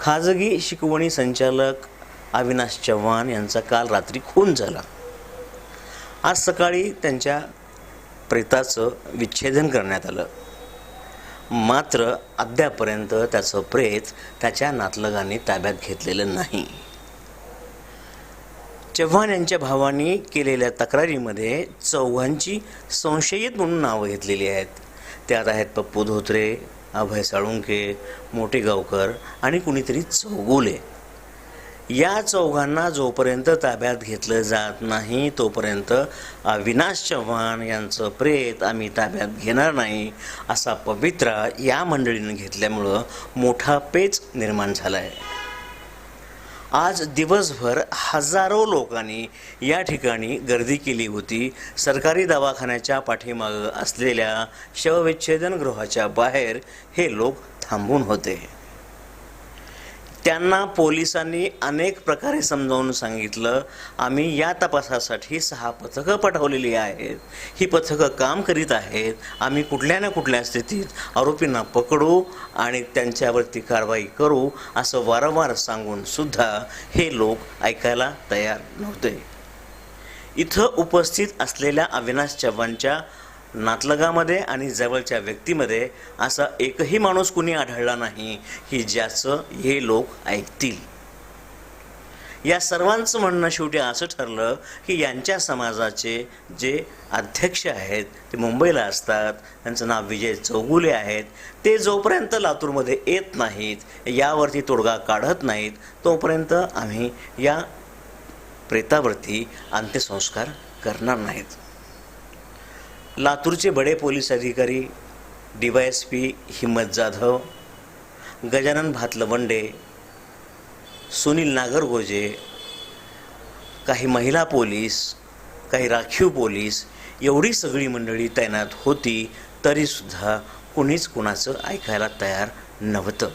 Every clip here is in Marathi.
खाजगी शिकवणी संचालक अविनाश चव्हाण यांचा काल रात्री खून झाला. आज सकाळी त्यांच्या प्रेताचं विच्छेदन करण्यात आलं. मात्र अद्यापर्यंत त्याचं प्रेत त्याच्या नातलगांनी ताब्यात घेतलेलं नाही. चव्हाण यांच्या भावांनी केलेल्या तक्रारीमध्ये चौघांची संशयित म्हणून नावं घेतलेली आहेत. त्यात आहेत पप्पू धोत्रे अभय साळुंके मोठे गावकर आणि कुणीतरी चौगुले. या चौघांना जोपर्यंत ताब्यात घेतलं जात नाही तोपर्यंत अविनाश चव्हाण यांचं प्रेत आम्ही ताब्यात घेणार नाही असा पवित्रा या मंडळीनं घेतल्यामुळं मोठा पेच निर्माण झाला आहे आज दिवसभर हजारो लोकांनी या ठिकाणी गर्दी केली होती. सरकारी दवाखान्याच्या पाठीमागं असलेल्या शवविच्छेदन गृहाच्या बाहेर हे लोक थांबून होते. त्यांना पोलिसांनी अनेक प्रकारे समजावून सांगितलं. आम्ही या तपासासाठी सहा पथकं पाठवलेली आहेत. ही पथकं काम करीत आहेत. आम्ही कुठल्या ना कुठल्या स्थितीत आरोपींना पकडू आणि त्यांच्यावरती कारवाई करू असं वारंवार सांगून सुद्धा हे लोक ऐकायला तयार नव्हते. इथं उपस्थित असलेल्या अविनाश चव्हाणच्या नातलगामध्ये आणि जवळच्या व्यक्तीमध्ये असा एकही माणूस कुणी आढळला नाही की ज्याचं हे लोक ऐकतील. या सर्वांचं म्हणणं शेवटी असं ठरलं की यांच्या समाजाचे जे अध्यक्ष आहेत ते मुंबईला असतात त्यांचं नाव विजय चौगुले आहेत ते जोपर्यंत लातूरमध्ये येत नाहीत यावरती तोडगा काढत नाहीत तोपर्यंत आम्ही या प्रेतावरती अंत्यसंस्कार करणार नाहीत. लातूरचे बडे पोलीस अधिकारी D Y S P Himmat Jadhav Gajanan Bhatlawande Sunil Nagargoje काही महिला पोलीस काही राखीव पोलीस एवढी सगळी मंडळी तैनात होती तरीसुद्धा कुणीच कुणाचं ऐकायला तयार नव्हतं.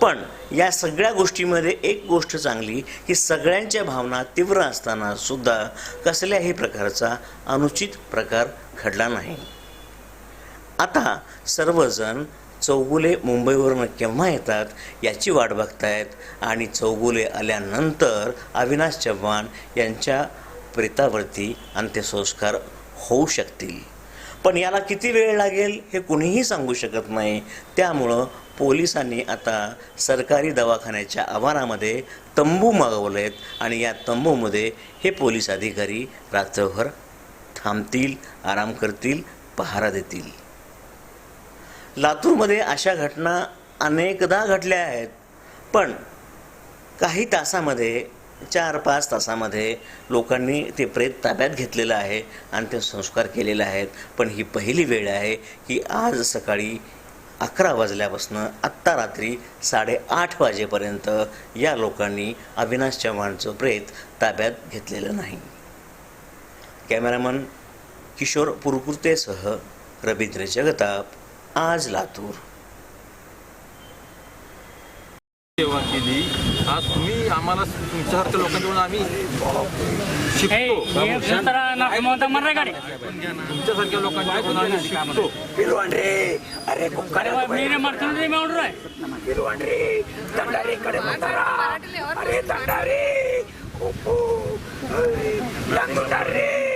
पण या सगळ्या गोष्टीमध्ये एक गोष्ट चांगली की सगळ्यांच्या भावना तीव्र असताना सुद्धा कसल्याही प्रकारचा अनुचित प्रकार घडला नाही. आता सर्वजण चौगुले मुंबईवरून केव्हा येतात याची वाट बघतायत आणि चौगुले आल्यानंतर अविनाश चव्हाण यांच्या प्रेतावरती अंत्यसंस्कार होऊ शकतील. पण याला किती वेळ लागेल हे कुणीही सांगू शकत नाही. त्यामुळं पोलिसांनी आता सरकारी दवाखान्याच्या आवारामध्ये तंबू मागवलेत आणि या तंबूमध्ये हे पोलीस अधिकारी रात्रभर थांबतील आराम करतील पहारा देतील. लातूरमध्ये अशा घटना अनेकदा घडल्या आहेत. पण काही तासामध्ये चार पाच तासामध्ये लोकांनी ते प्रेत ताब्यात घेतलेलं आहे आणि ते संस्कार केलेले आहेत. पण ही पहिली वेळ आहे की आज सकाळी अकरा वाजल्यापासून आत्ता रात्री साडेआठ वाजेपर्यंत या लोकांनी अविनाश चव्हाणचं प्रेत ताब्यात घेतलेलं नाही. कॅमेरामन किशोर पुरकुर्तेसह रवींद्र जगताप आज लातूर. केली. आज तुम्ही आम्हाला तुमच्यासारख्या लोकांकडून आम्ही शिकतो. तुमच्यासारख्या लोकांकडून आम्ही शिकतो. अरे अरे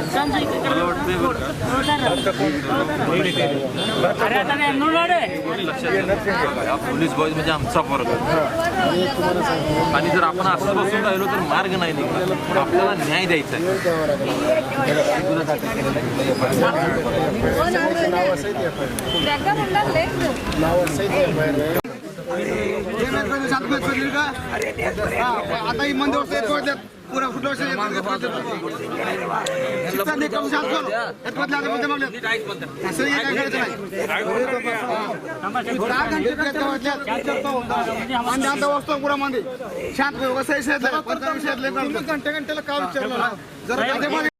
पोलीस बॉईज म्हणजे आमचा फरक आणि जर आपण असं बसून राहिलो तर मार्ग नाही निघणार. आपल्याला न्याय द्यायचा आहे. आता ही मंदिर वस्तू पुरा मध्ये शांत कसं विषय घंटे घंटेला काय विचारलं? जरा